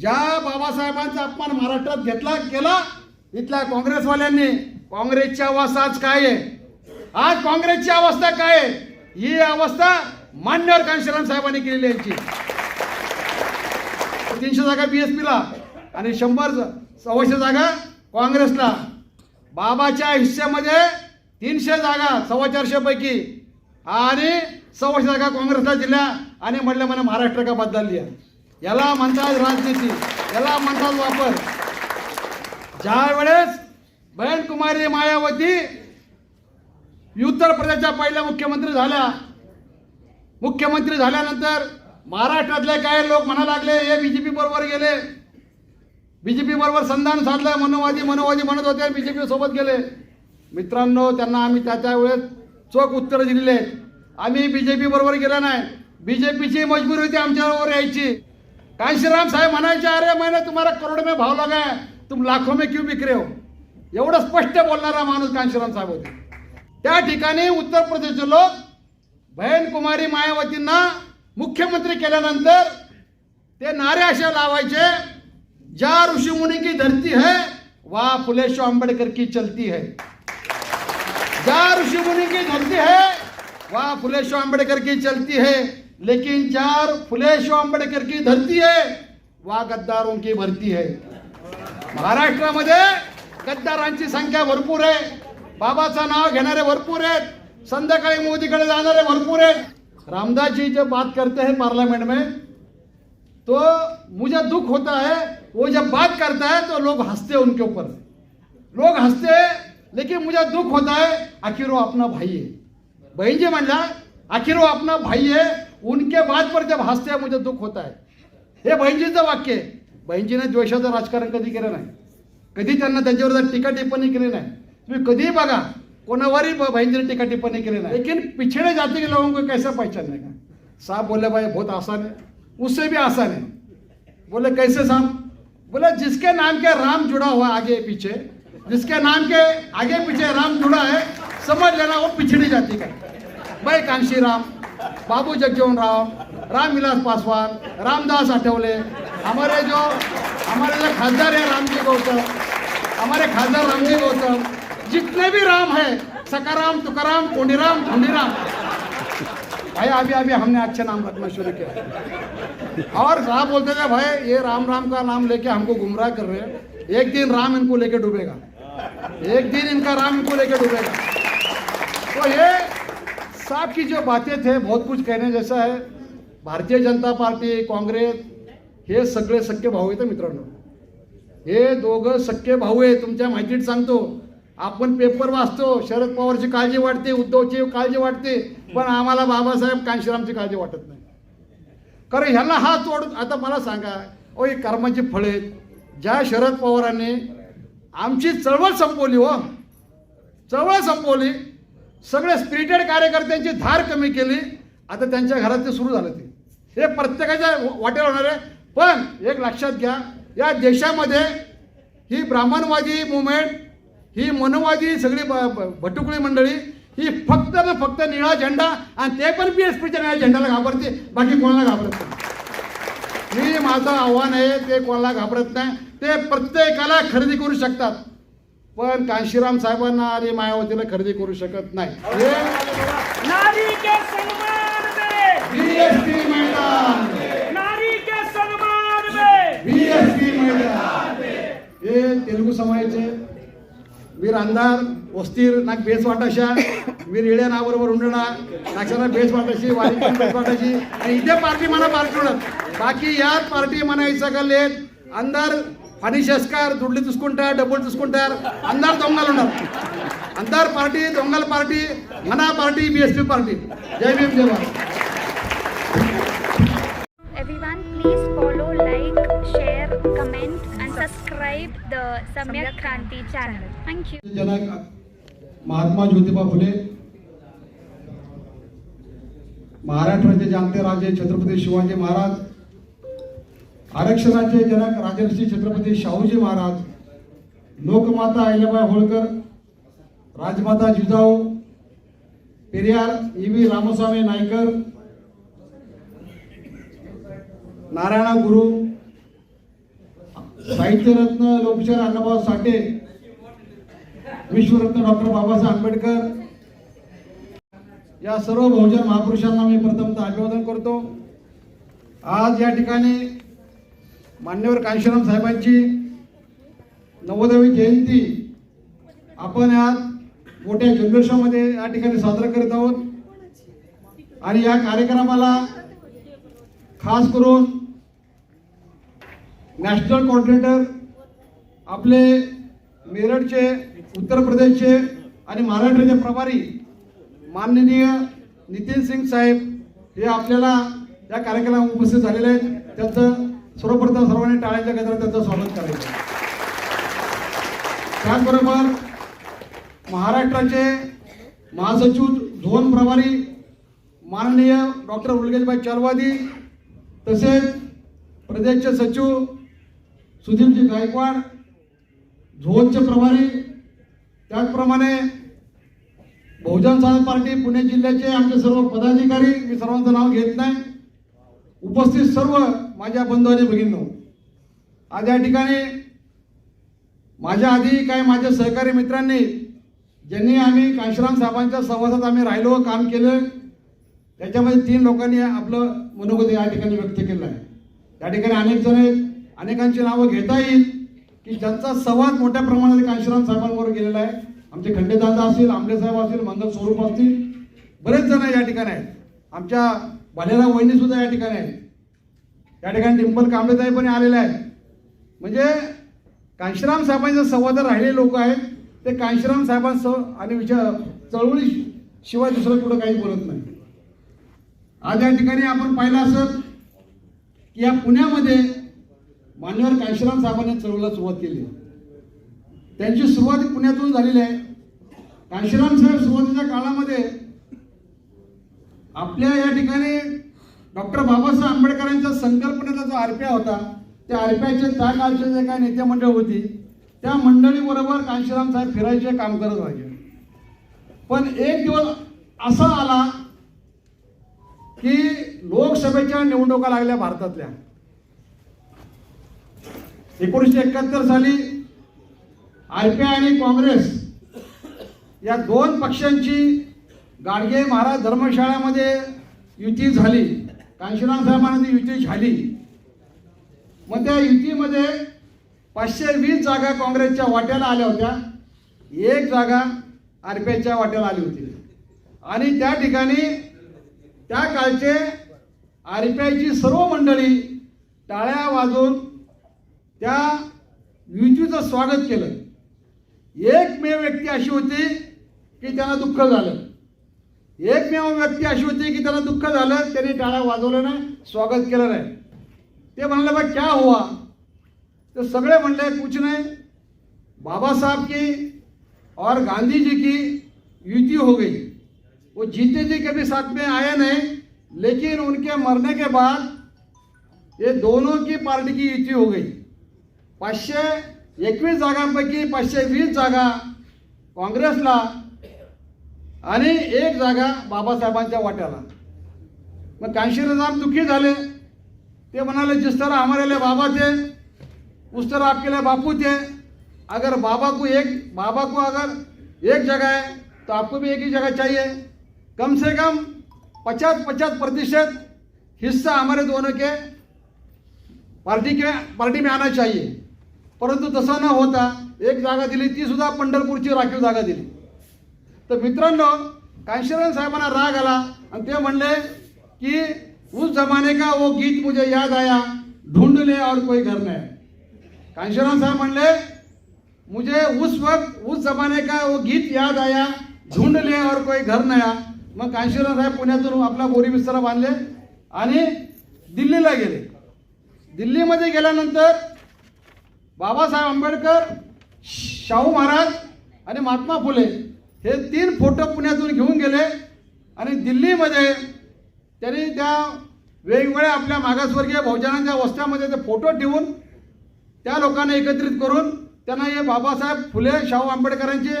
ज्या बाबासाहेबांचा अपमान महाराष्ट्रात घेतला केला इथल्या काँग्रेसवाल्यांनी काँग्रेसची अवस्था आज काय आहे? आज काँग्रेसची अवस्था काय आहे? ही अवस्था मान्यवर कांशीराम साहेबांनी केलेली यांची. तीनशे जागा बीएसपीला आणि शंभर सव्वाशे जागा काँग्रेसला. बाबाच्या हिस्सेमध्ये तीनशे जागा सव्वा चारशे पैकी. आणि सव्वाशे जागा काँग्रेसला दिल्या आणि म्हटलं मला महाराष्ट्र का बदलली आहे? याला म्हणतात राजनीती याला म्हणतात वापर. ज्या वेळेस बहन कुमारी मायावती उत्तर प्रदेशच्या पहिल्या मुख्यमंत्री झाल्या मुख्यमंत्री झाल्यानंतर महाराष्ट्रातले काही लोक म्हणा लागले हे बी जे पी बरोबर गेले. बी जे बरोबर संधान साधलं मनोवादी मनोवादी म्हणत होते बी जे सोबत गेले. मित्रांनो त्यांना आम्ही त्याच्या वेळेस चोख उत्तरं दिलेली आहेत. आम्ही पी बरोबर गेला नाही. बी जे पीची मजबुरी होती आमच्याबरोबर यायची. कांशीराम साहेब म्हणायचे अरे मैंने तुम्हाला करोड में भाव लगा तुम लाखो में क्यों विक्रे हो? एवढं स्पष्ट बोलणारा माणूस कांशीराम साहेब होते? त्या ठिकाणी उत्तर प्रदेशचे लोक बहन कुमारी मायावतींना मुख्यमंत्री केल्यानंतर ते नारे असे लावायचे ज्या ऋषीमुनी की धरती है वा फुलेश्वर आंबेडकर की चलती है. ज्या ऋषीमुनी की धरती है वा फुलेश्वर आंबेडकर की चलती है. लेकिन चार फुले आंबेडकर की धरती है वा गद्दारों की भरती है। महाराष्ट्रामध्ये गद्दारांची संख्या भरपूर आहे बाबाचं नाव घेणारे भरपूर आहेत संध्याकाळी मोदीकडे जाणारे भरपूर आहेत. रामदास जी जब बात करते हैं पार्लियामेंट में तो मुझे दुख होता है वो जब बात करता है तो लोग हंसते हैं उनके ऊपर। लोग हंसते हैं लेकिन मुझे दुख होता है आखिर वो अपना भाई है। बहन जी म्हणला आखिर वो अपना भाई है उनके बात पर जब हंसते हैं मुझे दुख होता है। हे बहिणजीचं वाक्य आहे बहिणजीने द्वेषाचं राजकारण कधी केलं नाही. कधी त्यांना त्यांच्यावर टीका टिप्पणी केली नाही. तुम्ही कधीही बघा कोणावरही ब- बहिणजीने टीका टिप्पणी केली नाही. लेकिन पिछड़े जाति के लोगों को कैसे पहचानने का? साहब बोले भाई बहुत आसान है उससे भी आसान है बोले कैसे साहब बोले जिसके नाम के राम जुड़ा हुआ आगे पीछे जिसके नाम के आगे पीछे राम जुड़ा है समझ लेना वो पिछड़ी जाती का भाई कांशी राम बाबू जगजीवन राव रामविलास पासवान, रामदास आठवले, हमारे जो हमारे जो खासदार है रामजी गौतम, हमारे खासदार रामजी गौतम, जितने भी राम है सकाराम तुकाराम कोंडीराम ढूंढीराम भाई, अभी अभी हमने अच्छे नाम रखना शुरू किया। और साहब बोलते थे भाई, ये राम राम का नाम लेके हमको गुमराह कर रहे हैं। एक दिन राम इनको लेके डूबेगा। एक दिन इनका राम इनको लेके डूबेगा। तो ये साहब की जो बातें थे बहुत कुछ कहने जैसा है। भारतीय जनता पार्टी काँग्रेस हे सगळे सख्खे भाऊ आहेत मित्रांनो। हे दोघं सख्खे भाऊ आहे तुमच्या माहितीत सांगतो। आपण पेपर वाचतो शरद पवारची काळजी वाटते उद्धवची काळजी वाटते पण आम्हाला बाबासाहेब कांशीरामची काळजी वाटत नाही. कारण ह्यांना हा तोड आता मला सांगा ओ ही कर्माची फळे आहेत. ज्या शरद पवारांनी आमची चळवळ संपवली हो. चळवळ संपवली. सगळे स्पिरिटेड कार्यकर्त्यांची धार कमी केली. आता त्यांच्या घरात ते सुरू झालं ते. हे प्रत्येकाच्या वाटेवर होणार आहे. पण एक लक्षात घ्या या देशामध्ये ही ब्राह्मणवादी मुवमेंट ही मनोवादी सगळी ब- ब- भटुकळी मंडळी ही फक्त ना फक्त निळा झेंडा आणि ते पण बी एस पीच्या निळ्या झेंडाला घाबरते बाकी कोणाला घाबरत नाही. मी माझं आव्हान आहे ते कोणाला घाबरत नाही. ते प्रत्येकाला खरेदी करू शकतात. पण कांशीराम साहेबांना आणि मायावतीला खरेदी करू शकत नाही. हे नारी के सम्मान में बीएसपी मैदान नारी के सम्मान में बीएसपी मैदान हे तेलुगू समाजाचे वीर अंधार वस्तीर नाक बेस वाटाशा वीर इड्या नाबरोबर उंडणा नाक्षाला बेस वाटाशी वारी बेस वाटाशी आणि इथे पार्टी म्हणा पार्टी बाकी यात पार्टी म्हणायचं गल्लेत अंधार పని చేస్తారు దుడ్లు తీసుకుంటారు డబ్బులు తీసుకుంటారు అందరు దొంగలు ఉన్నారు అందరు పార్టీ దొంగల పార్టీ మన పార్టీ బీఎస్పీ పార్టీ జై భీమ్ జై Everyone, महात्मा ज्योतिबा फुले महाराष्ट्राचे जाणते राजे छत्रपती शिवाजी महाराज आरक्षणाचे जनक राजर्षी छत्रपती शाहूजी महाराज लोकमाता अहिल्याबाई होळकर राजमाता जिजाऊ पेरियार ई व्ही रामस्वामी नायकर नारायणा गुरु साहित्यरत्न लोकशाहीर अण्णाभाऊ साठे विश्वरत्न डॉक्टर बाबासाहेब आंबेडकर या सर्व बहुजन महापुरुषांना मी प्रथमतः अभिवादन करतो. आज या ठिकाणी मान्यवर कांशीराम साहेबांची नव्वदावी जयंती आपण आज मोठ्या जल्लोषामध्ये या ठिकाणी साजरा करीत आहोत. आणि या कार्यक्रमाला खास करून नॅशनल कॉर्डिनेटर आपले मेरठचे उत्तर प्रदेशचे आणि महाराष्ट्राचे प्रभारी माननीय नितीन सिंग साहेब हे आपल्याला या कार्यक्रमात उपस्थित झालेले आहेत. त्यांचं सर्वप्रथम सर्वांनी टाळ्याच्या गजरात त्यांचं स्वागत करायचं. त्याचबरोबर महाराष्ट्राचे महासचिव झोन प्रभारी माननीय डॉक्टर उलगेशभाई चलवादी तसेच प्रदेशचे सचिव सुधीरजी गायकवाड झोनचे प्रभारी त्याचप्रमाणे बहुजन समाज पार्टी पुणे जिल्ह्याचे आमचे सर्व पदाधिकारी मी सर्वांचं नाव घेत नाही. उपस्थित सर्व माझ्या बंधू आणि भगिनींनो आज या ठिकाणी माझ्या आधी काही माझ्या सहकारी मित्रांनी ज्यांनी आम्ही कांशीराम साहेबांच्या सहवासात आम्ही राहिलो काम केलं त्याच्यामध्ये तीन लोकांनी आपलं मनोगत या ठिकाणी व्यक्त केलं आहे. त्या ठिकाणी अनेक जण आहेत अनेकांची नावं घेता येईल की ज्यांचा संवाद मोठ्या प्रमाणात कांशीराम साहेबांवर गेलेला आहे. आमचे खंडेदादा असतील आंबे साहेब असतील मंगल स्वरूप असतील बरेच जण या ठिकाणी आहेत. आमच्या भालेराव वहिनी सुद्धा या ठिकाणी आहेत. या ठिकाणी डिंपल कांबळेताई पण आलेले आहेत. म्हणजे कांशीराम साहेबांच्या संवादात राहिलेले लोक आहेत. ते कांशीराम साहेबांसह आणि विचार चळवळी शिवाय दुसरं कुठं काही बोलत नाही. आज या ठिकाणी आपण पाहिलं असत की या पुण्यामध्ये मान्यवर कांशीराम साहेबांनी चळवळीला सुरुवात केली. त्यांची सुरुवात पुण्यातून झालेली आहे. कांशीराम साहेब सुरुवातीच्या काळामध्ये आपल्या या ठिकाणी डॉक्टर बाबासाहेब आंबेडकरांच्या संकल्पनेचा जो आरपीआय होता त्या आरपीआयचे त्या काळचे जे काही नेते मंडळ होती त्या मंडळीबरोबर कांशीराम साहेब फिरायचे काम करत पाहिजे पण एक दिवस असा आला की लोकसभेच्या निवडणुका लागल्या भारतातल्या. एकोणीसशे एकाहत्तर साली आरपीआय आणि काँग्रेस या दोन पक्षांची गाडगे महाराज धर्मशाळामध्ये युती झाली. कांशीराम साहेबांना ती युती झाली. मग त्या युतीमध्ये पाचशे वीस जागा काँग्रेसच्या वाट्याला आल्या होत्या. एक जागा आर पी आयच्या वाट्याला आली होती. आणि त्या ठिकाणी त्या काळचे आर पी आयची सर्व मंडळी टाळ्या वाजवून त्या युतीचं स्वागत केलं. एकमेव व्यक्ती अशी होती की त्यांना दुःख झालं. एकमेव व्यक्ती अशी होती की त्याला दुःख झालं त्याने टाळा वाजवलं नाही स्वागत केलं नाही. ते म्हणले बा क्या हुआ? तो सगळे म्हणले कुछ नाही. बाबासाहेब की और गांधी जी की युति हो गई. वो जीते जी कभी साथ में आए नहीं लेकिन उनके मरने के बाद ये दोनों की पार्टी की युती हो गई. पाचशे एकवीस जागांपैकी पाचशे वीस जागा काँग्रेसला आणि एक जागा बाबासाहेबांच्या वाट्याला. मग कांशीराम दुःखी झाले. ते म्हणाले जिस तरह हमारे लिए बाबा थे उस तरह आपके लिए बापू थे. अगर बाबा को एक बाबा को अगर एक जगह है तो आपको भी एक ही जगह चाहिए. कम से कम पचास पचास प्रतिशत हिस्सा हमारे दोनों के पार्टी के पार्टी में आना चाहिए. परंतु तसा न होता एक जागा दिली ती सुद्धा पंढरपूरची राखीव जागा दिली. तर मित्रांनो कांशीराम साहेबांना राग आला आणि ते म्हणले की उस जमाने का वो गीत मुझे याद आया? ढूंढ ले और कोई घर नाही. कांशीराम साहेब म्हणले मुझे उस वक्त उस जमाने का वो गीत याद आया ढूंढ ले और कोई घर नया मग कांशीराम साहेब पुण्यातून आपला बोरी बिस्तारा बांधले आणि दिल्लीला गेले. दिल्लीमध्ये गेल्यानंतर बाबासाहेब आंबेडकर शाहू महाराज आणि महात्मा फुले हे तीन फोटो पुण्यातून घेऊन गेले आणि दिल्लीमध्ये त्यांनी त्या वेगवेगळ्या आपल्या मागासवर्गीय बहुजनांच्या वस्त्यामध्ये ते फोटो ठेवून त्या लोकांना एकत्रित करून त्यांना हे बाबासाहेब फुले शाहू आंबेडकरांचे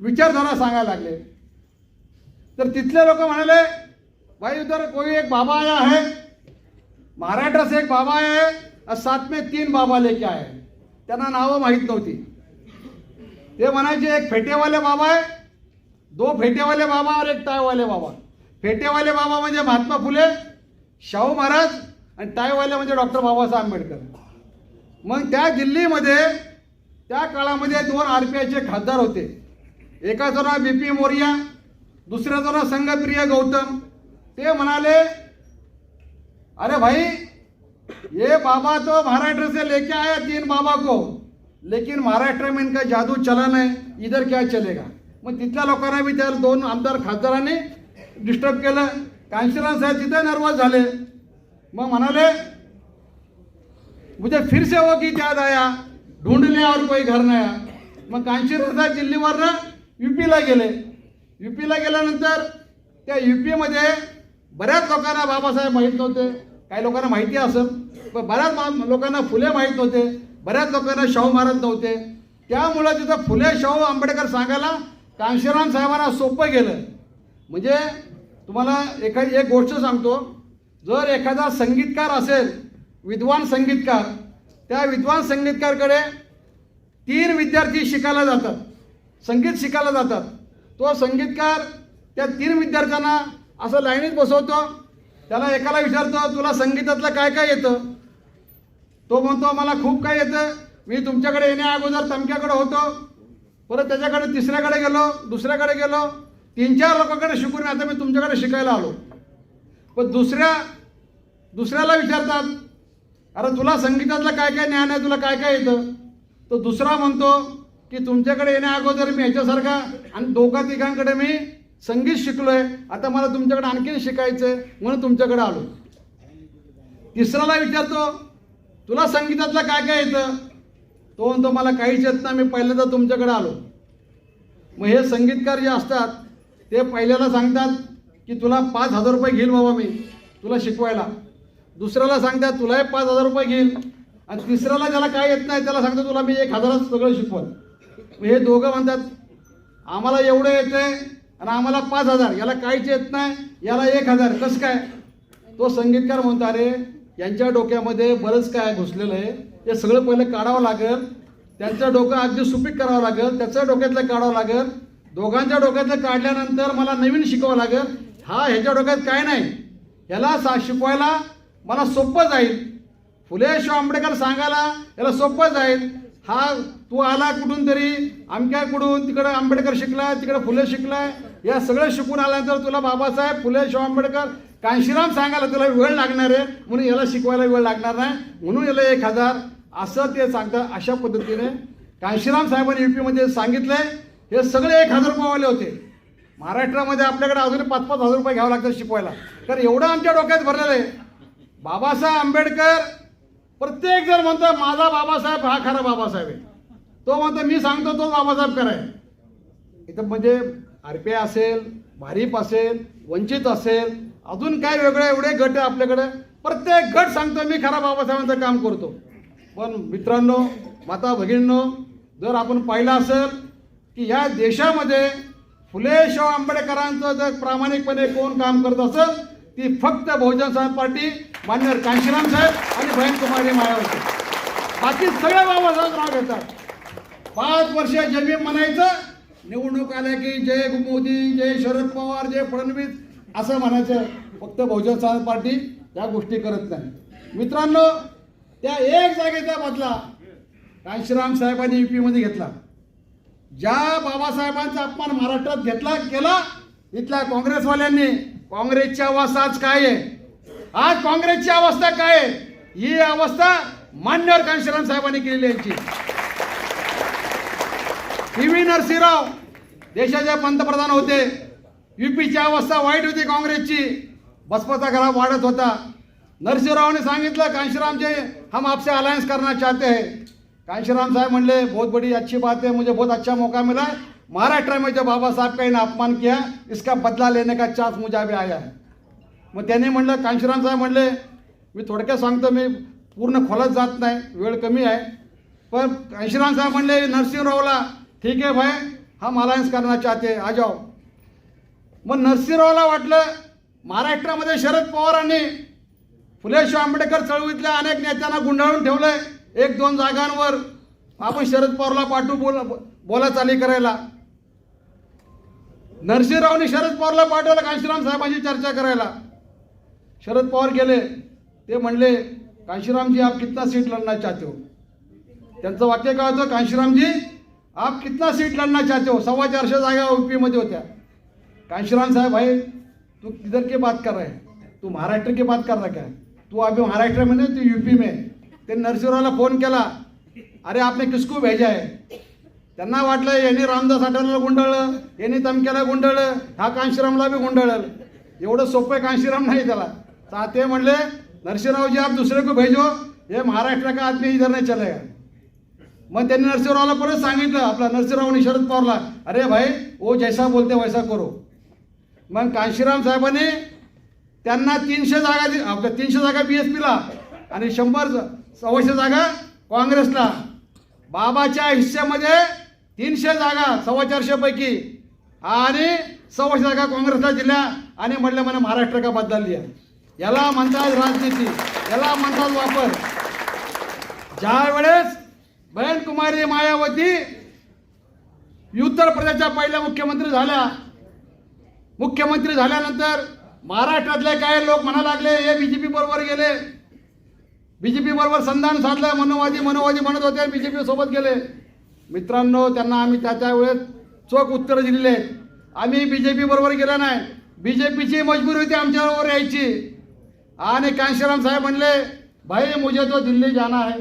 विचारधारा सांगायला लागले. तर तिथले लोक म्हणाले भाई उधर कोई एक बाबा आया है? महाराष्ट्र से एक बाबा आया है और साथ में तीन बाबा लेके आए त्यांना नावं माहीत नव्हती. ते म्हणायचे एक फेटेवाले बाबा आहे दो फेटेवाले बाबा और एक टायवाले बाबा. फेटेवाले बाबा म्हणजे महात्मा फुले शाहू महाराज आणि टायवाले म्हणजे डॉक्टर बाबासाहेब आंबेडकर. मग त्या दिल्लीमध्ये त्या काळामध्ये दोन आर पी आयचे खासदार होते. एकाचं नाव बी पी मोरिया दुसऱ्याचं नाव संगप्रिय गौतम. ते म्हणाले अरे भाई ये बाबा तो महाराष्ट्र से लेके आया तीन बाबा को. लेकिन महाराष्ट्र में इनका जादू चला नहीं. इधर क्या चलेगा? मग तिथल्या लोकांना विचार दोन आमदार खासदारांनी डिस्टर्ब केलं. कांशीराम साहेब तिथे नर्वस झाले. मग म्हणाले मुझे फिर से वो की याद आया. ढूंढ और कोई घर नाही मग कांशीराम साहेब दिल्लीवरनं युपीला गेले. युपीला गेल्यानंतर त्या युपीमध्ये बऱ्याच लोकांना बाबासाहेब माहीत नव्हते. काही लोकांना माहिती असेल पण बऱ्याच मा- लोकांना फुले माहीत नव्हते. बऱ्याच लोकांना शाहू महाराज नव्हते. त्यामुळं तिथं फुले शाहू आंबेडकर सांगायला कांशीराम साहेबांना सोपं गेलं. म्हणजे तुम्हाला एखादी एक गोष्ट सांगतो. जर एखादा संगीतकार असेल विद्वान संगीतकार त्या विद्वान संगीतकारकडे तीन विद्यार्थी शिकायला जातात. संगीत शिकायला जातात. तो संगीतकार त्या तीन विद्यार्थ्यांना असं लाईनीत बसवतो. त्याला एकाला विचारतो तुला संगीतातलं काय काय येतं? तो म्हणतो मला खूप काय येतं. मी तुमच्याकडे येण्या अगोदर तमक्याकडे होतो. परत त्याच्याकडे तिसऱ्याकडे गेलो दुसऱ्याकडे गेलो. तीन चार लोकांकडे शिकून आता मी तुमच्याकडे शिकायला आलो. पण दुसऱ्या दुसऱ्याला विचारतात अरे तुला संगीतातलं काय काय ज्ञान आहे? तुला काय काय येतं? तो दुसरा म्हणतो की तुमच्याकडे येण्या अगोदर मी याच्यासारखा आणि दोघा तिघांकडे मी संगीत शिकलोय. आता मला तुमच्याकडे आणखीन आहे म्हणून तुमच्याकडे आलो. तिसऱ्याला विचारतो तुला संगीतातलं काय काय येतं? तो म्हणतो मला काहीच येत नाही मी पहिल्यांदा तुमच्याकडे आलो. मग हे संगीतकार जे असतात ते पहिल्याला सांगतात की तुला पाच हजार रुपये घेईल बाबा मी तुला शिकवायला. दुसऱ्याला सांगतात तुलाही पाच हजार रुपये घेईल. आणि तिसऱ्याला ज्याला काय येत नाही त्याला सांगतो तुला मी एक हजारात सगळं शिकवत. हे दोघं म्हणतात आम्हाला एवढं येतं आहे आणि आम्हाला पाच हजार याला काहीच येत नाही याला एक हजार कसं काय? तो संगीतकार म्हणतो अरे यांच्या डोक्यामध्ये बरंच काय घुसलेलं आहे. ते सगळं पहिलं काढावं लागेल. त्यांचं डोकं अगदी सुपीक करावं लागेल. त्याचं डोक्यातलं काढावं लागेल. दोघांच्या डोक्यातलं काढल्यानंतर मला नवीन शिकवावं लागेल. हा ह्याच्या डोक्यात काय नाही. याला सा शिकवायला मला सोपं जाईल. फुले शिव आंबेडकर सांगायला याला सोपं जाईल. हा तू आला कुठून तरी आमक्या कुठून तिकडं आंबेडकर शिकलाय तिकडं फुले शिकलाय. या सगळं शिकून आल्यानंतर तुला बाबासाहेब फुले शिव आंबेडकर कांशीराम सांगायला तुला वेळ लागणार आहे. म्हणून याला शिकवायला वेळ लागणार नाही. म्हणून याला एक हजार असं ते सांगतात अशा पद्धतीने कांशीराम साहेबांनी युपीमध्ये सांगितलंय हे सगळे एक हजार रुपयेवाले होते. महाराष्ट्रामध्ये आपल्याकडे अजून पाच पाच हजार रुपये घ्यावं लागतं शिकवायला. तर एवढं आमच्या डोक्यात भरलेलं आहे. बाबासाहेब आंबेडकर प्रत्येक जण म्हणतो माझा बाबासाहेब हा खरा बाबासाहेब आहे. तो म्हणतो मी सांगतो तो बाबासाहेब कराय इथं म्हणजे आर पी आय असेल भारीप असेल वंचित असेल अजून काय वेगळे एवढे गट आहे आपल्याकडे. प्रत्येक गट सांगतो मी खरा बाबासाहेबांचं काम करतो. पण मित्रांनो माता भगिनींनो जर आपण पाहिलं असेल की या देशामध्ये फुले शाह आंबेडकरांचं जर प्रामाणिकपणे कोण काम करत असेल ती फक्त बहुजन समाज पार्टी मान्य कांशीराम साहेब आणि बहीण कुमारी मायावती. बाकी सगळे बाबासाहेब नाव घेतात. पाच वर्ष जमीन म्हणायचं निवडणूक आल्या की जय मोदी जय शरद पवार जय फडणवीस असं म्हणायचं. फक्त बहुजन समाज पार्टी या गोष्टी करत नाही. मित्रांनो त्या एक जागेचा बदला कांशीराम साहेबांनी युपीमध्ये घेतला. ज्या बाबासाहेबांचा अपमान महाराष्ट्रात घेतला केला इथल्या काँग्रेसवाल्यांनी काँग्रेसची अवस्था आज काय आहे? आज काँग्रेसची अवस्था काय आहे? ही अवस्था मान्यवर कांशीराम साहेबांनी केलेली यांची. पी व्ही नरसिंहराव देशाचे पंतप्रधान होते. युपीची अवस्था वाईट होती काँग्रेसची. बसपाचा घरा वाढत होता. नरसिंहरावने सांगितलं कांशीरामचे हम आपसे अलायंस करना चाहते हैं. कांशीराम साहब म्हणले बहुत बड़ी अच्छी बात है मुझे बहुत अच्छा मौका मिला महाराष्ट्र में जो बाबा साहब का इन्हें अपमान किया इसका बदला लेने का चान्स मुझे अभी आया है। मग त्यांनी म्हणलं कांशीराम साहेब म्हणले मी थोडक्यात सांगतो मी पूर्ण खोलत जात नाही वेळ कमी आहे. पण कांशीराम साहेब म्हणले नरसिंहरावला ठीक आहे भाई हम अलायन्स करना चाहते आ जाओ. मग नरसिंहरावला वाटलं महाराष्ट्रामध्ये शरद पवारांनी फुले आंबेडकर चळवळीतल्या अनेक नेत्यांना गुंडाळून ठेवलंय. एक दोन जागांवर. आपण शरद पवारला पाठवू बोला बोला चाली करायला. नरसिंहरावने शरद पवारला पाठवलं कांशीराम साहेबांची चर्चा करायला? शरद पवार गेले. ते म्हणले कांशीरामजी आप कितना सीट लढना चाहते हो? त्यांचं वाक्य काय होतं? कांशीरामजी आप कितना सीट लढना चाहते हो? सव्वा चारशे जागा UP मध्ये होत्या. कांशीराम साहेब भाई तू किधर के बात कर रहे तू महाराष्ट्र की बात कर रहा क्या? तू अभी महाराष्ट्र में नहीं तू यूपी में ते नरसिंहरावला फोन केला अरे आपने किसको भेजा आहे त्यांना वाटलं यांनी रामदास आठवलेलं गुंडाळलं यांनी तमक्याला गुंडाळलं हा कांशीरामला बी गुंडाळलं. एवढं सोपं कांशीराम नाही त्याला. तर ते म्हणले नरसिंहरावजी आप दुसरे को भेजो हे महाराष्ट्र का आदमी इधर नाही चलेगा? मग त्यांनी नरसिंहरावला परत सांगितलं आपला नरसिंहरावने शरद पवारला अरे भाई ओ जैसा बोलते वैसा करो. मग कांशीराम साहेबांनी त्यांना तीनशे जागा दि आपल्या तीनशे जागा बी एस पीला आणि शंभर सव्वाशे जागा काँग्रेसला. बाबाच्या हिस्सेमध्ये तीनशे जागा सव्वा चारशेपैकी आणि सव्वाशे जागा काँग्रेसला दिल्या आणि म्हटलं मला महाराष्ट्र का बदलली आहे याला म्हणतात राजनीती याला म्हणतात वापर. ज्या वेळेस कुमारी मायावती उत्तर प्रदेशच्या पहिल्या मुख्यमंत्री झाल्या मुख्यमंत्री झाल्यानंतर महाराष्ट्रातले काही लोक म्हणा लागले हे बीजेपी बरोबर गेले. बीजेपी बरोबर संधान साधलं मनोवादी मनोवादी म्हणत होते बीजेपी सोबत गेले. मित्रांनो त्यांना आम्ही त्या त्यावेळेस चोख उत्तरं दिलेली आहेत. आम्ही बीजेपी बरोबर गेलो नाही. बीजेपीची मजबूरी होती आमच्याबरोबर यायची. आणि कांशीराम साहेब म्हणले भाई मुझे तो दिल्ली जाना है.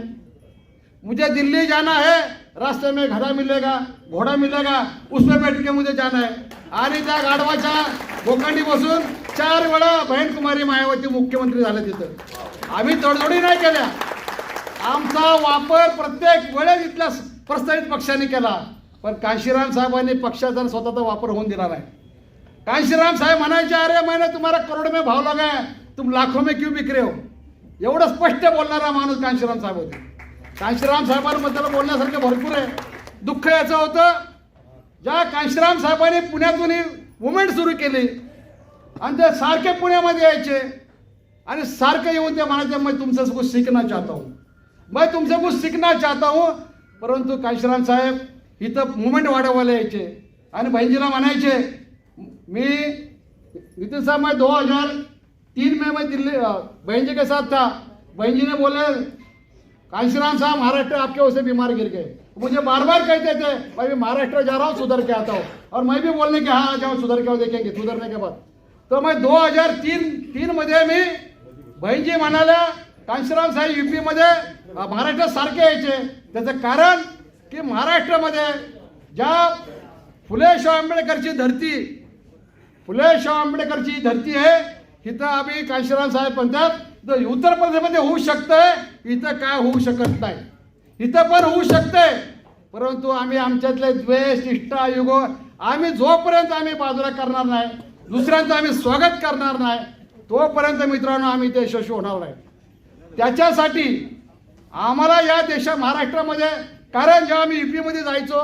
मुझे दिल्ली जाना है? रास्ते में घड़ा मिलेगा घोड़ा मिलेगा उसमें बैठ के मुझे जाना है. आणि त्या गाढवाच्या बोकांडी बसून चार वेळा बहीण कुमारी मायावती मुख्यमंत्री झाल्या तिथं. आम्ही तडजोडी नाही केल्या. आमचा वापर प्रत्येक वेळेस इथल्या प्रस्तावित पक्षाने केला. पण कांशीराम साहेबांनी पक्षाचा स्वतःचा वापर होऊन दिला नाही. कांशीराम साहेब म्हणायचे अरे महिने तुम्हाला करोडमे भाव लागाय तुम लाखो मे क्यों विक्रे हो? एवढं स्पष्ट बोलणारा माणूस कांशीराम साहेब होते. कांशीराम साहेबांबद्दल बोलण्यासारखं भरपूर आहे. दुःख याचं होतं ज्या कांशीराम साहेबांनी पुण्यातून मुवमेंट सुरू केली. आणि ते सारखे पुण्यामध्ये यायचे. आणि सारखं येऊन ते म्हणायचे मैं तुमचं कुछ सीखना चाहता हूँ. मैं तुमचं कुछ शिकणं चाहता हूँ. परंतु कांशीराम साहेब इथं मुवमेंट वाढवायला यायचे. आणि बहिणजीला म्हणायचे मी नितीन साहब मैं दो हजार तीन में मैं दिल्ली अ, बहन जी के साथ था. बहन जी ने कांशीराम साहब महाराष्ट्र आपके वजह से बीमार गिर गए। मुझे बार बार कहते थे भाई मैं महाराष्ट्र जा रहा हूँ सुधर के आता हूँ। और मैं भी बोलने के हाँ आ जाओ सुधर के देखेंगे सुधरने के बाद। तो मैं 2003 तीन मध्ये मी बहीणजी म्हणाल्या कांशीराम साहेब युपी मध्ये महाराष्ट्रात सारखे यायचे. त्याचं कारण की महाराष्ट्रामध्ये ज्या फुले शाह आंबेडकरची धरती फुले शाह आंबेडकरची धरती आहे इथं आम्ही कांशीराम साहेब म्हणतात तर उत्तर प्रदेशमध्ये होऊ शकतंय इथं काय होऊ शकत नाही? इथं पण होऊ शकतंय. परंतु आम्ही आमच्यातले द्वेष निष्ठा युगो आम्ही जोपर्यंत आम्ही बाजूला करणार नाही दुसऱ्यांचं आम्ही स्वागत करणार नाही तोपर्यंत मित्रांनो आम्ही ते यशस्वी होणार नाही. त्याच्यासाठी आम्हाला या देशा महाराष्ट्रामध्ये कारण जेव्हा आम्ही युपीमध्ये जायचो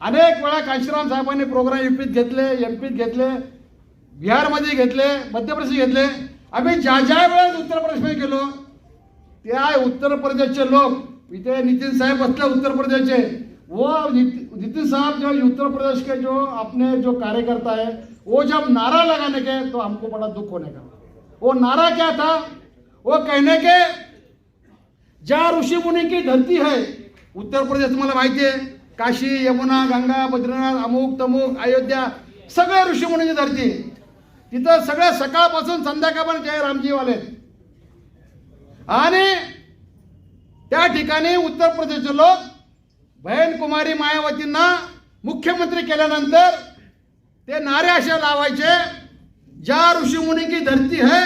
अनेक वेळा कांशीराम साहेबांनी प्रोग्राम युपीत घेतले एम पीत घेतले बिहारमध्ये घेतले मध्य प्रदेश घेतले आम्ही ज्या ज्या वेळेस उत्तर प्रदेशमध्ये गेलो त्या उत्तर प्रदेशचे लोक इथे नितीन साहेब असले उत्तर प्रदेशचे वो नितीन नितिन साहब जो उत्तर प्रदेश के जो अपने जो कार्यकर्ता है वो जब नारा लगाने के तो हमको बड़ा दुख होने का वो नारा क्या था वो कहने के ज्या ऋषि मुनि की धरती है उत्तर प्रदेश तुम्हाला माहिती आहे काशी यमुना गंगा बद्रीनाथ अमुक तमुक अयोध्या सगळ्या ऋषीमुनीची धरती आहे. तिथं सगळ्या सकाळपासून संध्याकाळपर्यंत जय रामजीवाले. आणि त्या ठिकाणी उत्तर प्रदेशचे लोक बहन कुमारी मायावतींना मुख्यमंत्री केल्यानंतर ते नारे असे लावायचे ज्या ऋषीमुनी की धरती है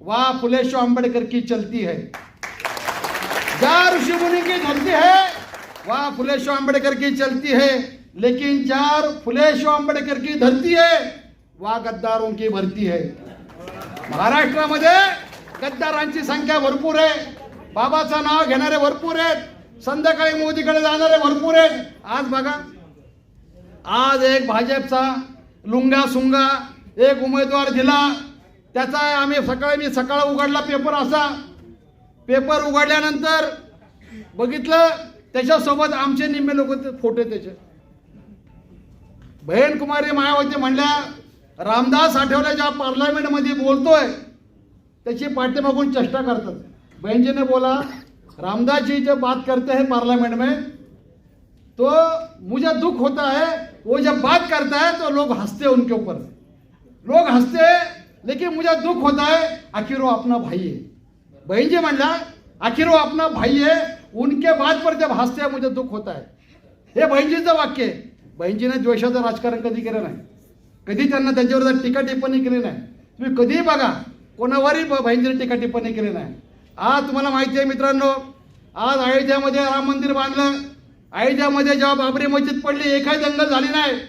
वा फुलेश्वर आंबेडकर की चलती है. ज्या ऋषीमुनी की धरती है वा फुलेश्वर आंबेडकर की चलती है. लेकिन ज्या फुले आंबेडकर की धरती है वा गद्दारों की भरती है। महाराष्ट्रामध्ये गद्दारांची संख्या भरपूर आहे. बाबाचं नाव घेणारे भरपूर आहेत. संध्याकाळी मोदीकडे जाणारे भरपूर आहेत. आज बघा. आज एक भाजपचा लुंगा सुंगा एक उमेदवार दिला. त्याचा आम्ही सकाळी मी सकाळ उघडला पेपर असा. पेपर उघडल्यानंतर बघितलं त्याच्यासोबत आमचे निम्मे लोक फोटो त्याचे. बहीण कुमारी मायावती म्हणल्या रामदास आठवले ज्या पार्लमेंटमध्ये बोलतोय त्याची पाठीमागून चेष्टा करतात. बहिणजीने ने बोला रामदास जी जब बात करते हैं पार्लियामेंट में तो मुझे दुख होता है वो जब बात करता है तो लोग हंसते हैं उनके ऊपर. लोग हंसते हैं लेकिन मुझे दुख होता है आखिर वो अपना भाई है. बहन जी म्हणला आखिर वो अपना भाई है उनके बात पर जब हंसते हैं मुझे दुख होता है. हे बहिणजीचं वाक्य आहे. बहिणजीने द्वेषाचं राजकारण कधी केलं नाही. कधी त्यांना त्यांच्यावर टीका टिप्पणी केली नाही तुम्ही कधीही बघा कोणावरही ब- टीका टिप्पणी केली नाही. आज तुम्हाला माहिती आहे मित्रांनो आज अयोध्यामध्ये राम मंदिर बांधलं अयोध्यामध्ये जेव्हा बाबरी मस्जिद पडली एकही दंगल झाली नाही.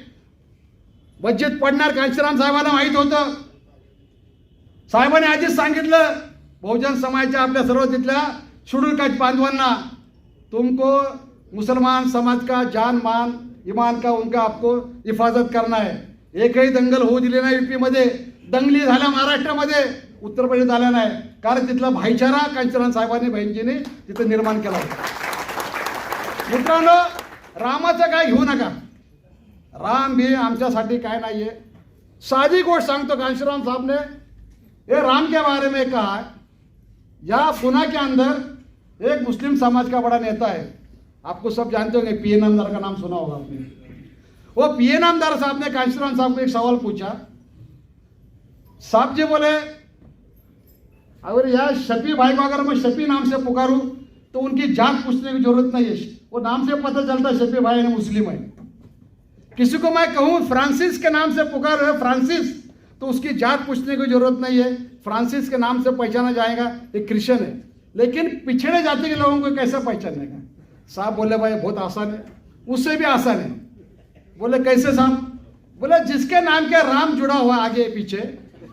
मस्जिद पडणार कांशीराम साहेबांना माहीत होतं. साहेबांनी आधीच सांगितलं बहुजन समाजाच्या आपल्या सर्व तिथल्या शेड्यूल कास्ट बांधवांना तुमको मुसलमान समाज का जान मान ईमान का उनका आपको हिफाजत करना है. एकही दंगल होऊ दिली नाही युपीमध्ये. दंगली झाल्या महाराष्ट्रामध्ये. उत्तर प्रदेश झाल्या नाही. कारण तिथला भाईचारा कांचरण साहेबांनी बहिणजीने तिथं निर्माण केला होता. मित्रांनो रामाचं काय घेऊ नका. राम भी आमच्यासाठी काय नाहीये. साधी गोष्ट सांगतो कांशीराम साहब ने ये राम के बारे में कहा या पुना के अंदर एक मुस्लिम समाज का बड़ा नेता है. आपको सब जानते होंगे पी एन नामदार का नाम सुना होगा आपने. वो पी एन नामदार साहब ने कांशीराम साहब को एक सवाल पूछा। साहब जी बोले, अगर यह शफी भाई को अगर मैं शफी नाम से पुकारूं तो उनकी जात पूछने की ज़रूरत नहीं है। वो नाम से पता चलता है शफी भाई मुस्लिम है। किसी को मैं कहूँ, फ्रांसिस के नाम से पुकार है फ्रांसिस तो उसकी जात पूछने की ज़रूरत नहीं है। फ्रांसिस के नाम से पहचाना जाएगा, ये क्रिश्चियन है। लेकिन पिछड़े जाति के लोगों को कैसे पहचानेगा? साहब बोले, भाई, बहुत आसान है। उससे भी आसान है। बोले कैसे साहब बोले जिसके नाम के राम जुड़ा हुआ आगे पीछे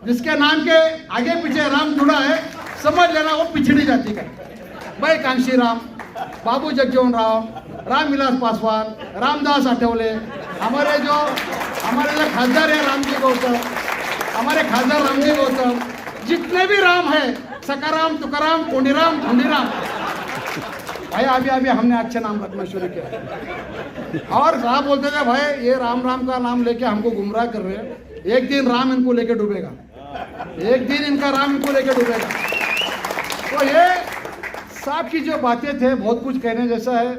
जिसके नाम के आगे पीछे राम जुड़ा है समझ लेना वो पिछड़ी जाती का है। भाई कांशी राम बाबू जगजीवन राम रामविलास पासवान रामदास आठवले हमारे जो हमारे जो खासदार है रामजी गौतम हमारे खासदार रामजी गौतम जितने भी राम है सकाराम तुकाराम कोंडीराम ढूंढीराम भाई, अभी अभी हमने अच्छे नाम रखना शुरू किया। और साहब बोलते थे, भाई, ये राम राम का नाम लेके हमको गुमराह कर रहे हैं। एक दिन राम इनको लेके डूबेगा। एक दिन इनका राम इनको लेके डूबेगा। तो ये साहब की जो बातें थे, बहुत कुछ कहने जैसा है।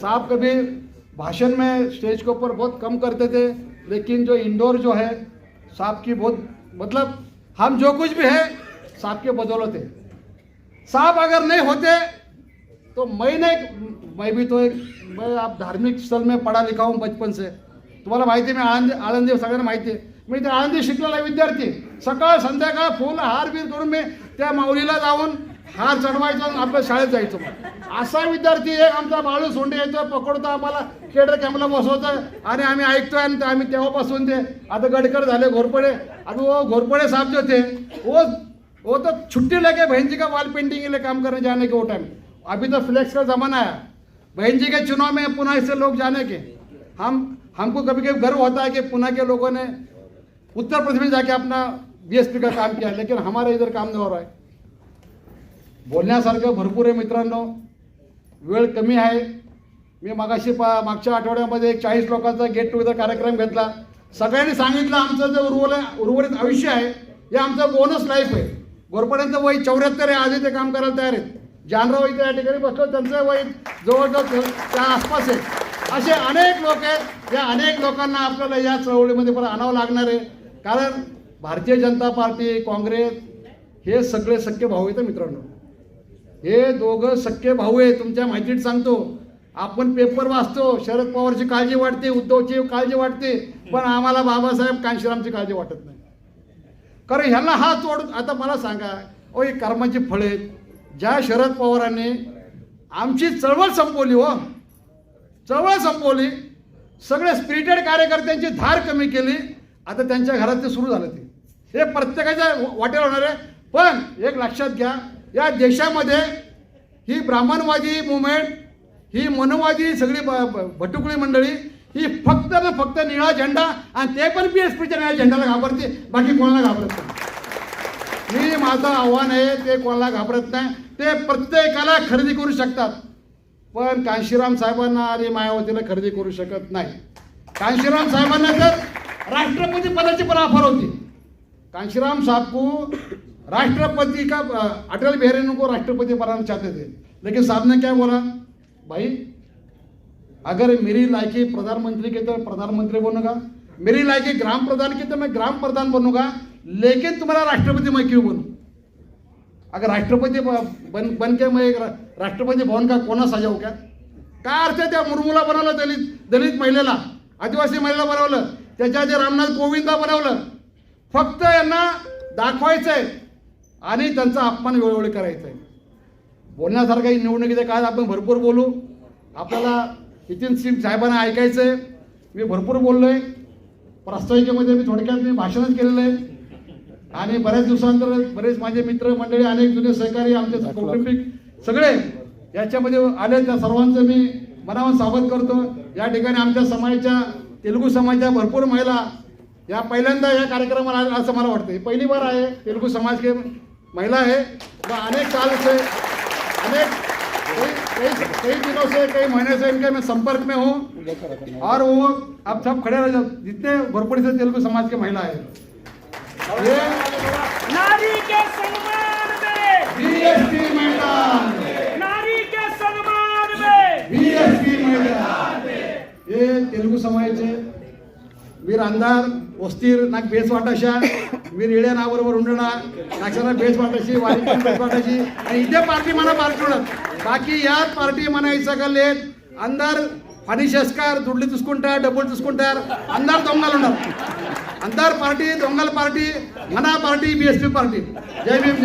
साहब कभी भाषण में स्टेज के ऊपर बहुत कम करते थे, लेकिन जो इंडोर जो है, साहब की बहुत मतलब हम जो कुछ भी है, साहब के बदौलत है। साहब अगर नहीं होते तो मैं नहीं मैं भी तो एक मैं आप धार्मिक स्थल में पढ़ा लिखा हूँ बचपन से। तुम्हाला माहिती आहे मी आनंद आळंदी हो, सगळ्यांना माहिती आहे। मी ते आनंदी शिकलेला विद्यार्थी. सकाळ संध्याकाळ फुल हार बीर करून मी त्या माऊलीला जाऊन हार चढवायचा आणि आपल्या शाळेत जायचो. असा विद्यार्थी एक आमचा बाळू सोंडे येतो पकडतो आम्हाला केडर कॅम्पला बसवतं आणि आम्ही ऐकतोय आणि ते आम्ही तेव्हापासून ते आता गडकर झाले घोरपडे. आणि वो हो, घोरपडे साहब जो हो, थे वो वो तो छुट्टी लेके बहन जी का वॉल पेंटिंग के लिए काम करने जाने के वो टाइम अभी तो फ्लैक्स का जमाना है। बहन जी के चुनाव में पुनः इससे लोग जाने के। हम हमको कभी कभी गर्व होता है कि पुणे के लोगों ने उत्तर प्रदेश में जाके अपना बीएसपी का काम किया लेकिन हमारे इधर काम नहीं हो रहा है। बोलण्यासारखं भरपूर आहे मित्रांनो। वेळ कमी आहे। मी मागाशी पा मागच्या आठवड्यामध्ये एक चाळीस लोकांचा गेट टुगेदर कार्यक्रम घेतला. सगळ्यांनी सांगितलं आमचं जे उर्वरित उर्वरित आयुष्य आहे हे आमचं बोनस लाईफ आहे. गोरपड्यांचं वय चौऱ्याहत्तर आहे आधी ते काम करायला तयार आहेत. जानराव इथे या ठिकाणी बसलो त्यांचं वय जवळजवळ त्या आसपास आहे. असे अनेक लोक आहेत या अनेक लोकांना आपल्याला या चळवळीमध्ये पण आणावं लागणार आहे. कारण भारतीय जनता पार्टी काँग्रेस हे सगळे सख्य भाऊ आहेत मित्रांनो. हे दोघं सख्खे भाऊ आहे तुमच्या माहितीत सांगतो. आपण पेपर वाचतो शरद पवारची काळजी वाटते उद्धवची काळजी वाटते पण आम्हाला बाबासाहेब कांशीरामची काळजी वाटत नाही. कारण ह्यांना हा तोड आता मला सांगा ओ ही कर्माची फळे आहेत. ज्या शरद पवारांनी आमची चळवळ संपवली हो. चळवळ संपवली. सगळे स्पिरिटेड कार्यकर्त्यांची धार कमी केली. आता त्यांच्या घरात ते सुरू झालं ते. हे प्रत्येकाच्या वाटेवर होणार आहे. पण एक लक्षात घ्या या देशामध्ये ही ब्राह्मणवादी मुवमेंट ही मनोवादी सगळी ब- ब- भटुकळी मंडळी ही फक्त ना फक्त निळा झेंडा आणि ते पण पी एस पीच्या निळ्या झेंडाला घाबरते. बाकी कोणाला घाबरत नाही. मी माझं आव्हान आहे ते कोणाला घाबरत नाही. ते प्रत्येकाला खरेदी करू शकतात. पण कांशीराम साहेबांना आणि मायावतीला खरेदी करू शकत नाही. कांशीराम साहेबांना तर राष्ट्रपती पदाची पण ऑफर होती. कांशीराम साहब को राष्ट्रपति का अटल बिहारी को राष्ट्रपति बनाना चाहते थे लेकिन साहब ने क्या बोला भाई अगर मेरी लायकी प्रधानमंत्री की तो प्रधानमंत्री बनूंगा. मेरी लायकी ग्राम प्रधान की तो मैं ग्राम प्रधान बनूंगा. लेकिन तुम्हाला राष्ट्रपति मैं क्यों बनूं? अगर राष्ट्रपति ब- बन बन के मैं एक राष्ट्रपति भवन का कोना सजाऊ क्या? काय अर्थ त्या मुर्मूला बनवलं दलित दलित महिलेला आदिवासी महिलेला बनवलं त्याच्या आधी रामनाथ कोविंदा बनवलं. फक्त यांना दाखवायचं आहे आणि त्यांचा अपमान वेळोवेळी करायचा आहे बोलण्यासारखं ही निवडणुकीचं काय आपण भरपूर बोलू. आपल्याला नितीन सिंग साहेबांना ऐकायचं आहे मी भरपूर बोललो आहे प्रास्ताविकेमध्ये मी थोडक्यात मी भाषणच केलेलं आहे. आणि बऱ्याच दिवसानंतर बरेच माझे मित्र मंडळी अनेक जुने सहकारी आमचे कौटुंबिक सगळे याच्यामध्ये आले. त्या सर्वांचं मी मनावर स्वागत करतो. या ठिकाणी आमच्या समाजाच्या तेलुगू समाजाच्या भरपूर महिला या पहिल्यांदा या कार्यक्रमाला आल्या असं मला वाटतं पहिली बार आहे. तेलुगू समाज के महिला है व अनेक साल से अनेक कई कई दिनों से कई महीने से इनके मैं संपर्क में हूँ. और वो आप सब खड़े रह जितने भरपूर से तेलुगु समाज के महिला है. नारी के सम्मान में। बीएसपी मैदान नारी के सम्मान में। बीएसपी मैदान हे तेलुगू समाजाचे वीर अंधार वस्तीर नाक बेस वाटाशा वीर इळे ना बरोबर उंडणा नाक्षरा बेस वाटाशी वाली बेस वाटाशी आणि इथे पार्टी म्हणा पार्टी बाकी याच पार्टी म्हणायचं गल्लेत अंधार పని షస్కార్ దుడ్లు చూసుకుంటారు డబ్బులు చూసుకుంటారు. అందరు దొంగలు ఉన్నారు. అందరు పార్టీ దొంగల పార్టీ మన పార్టీ బీఎస్పీ పార్టీ. జై భీమ్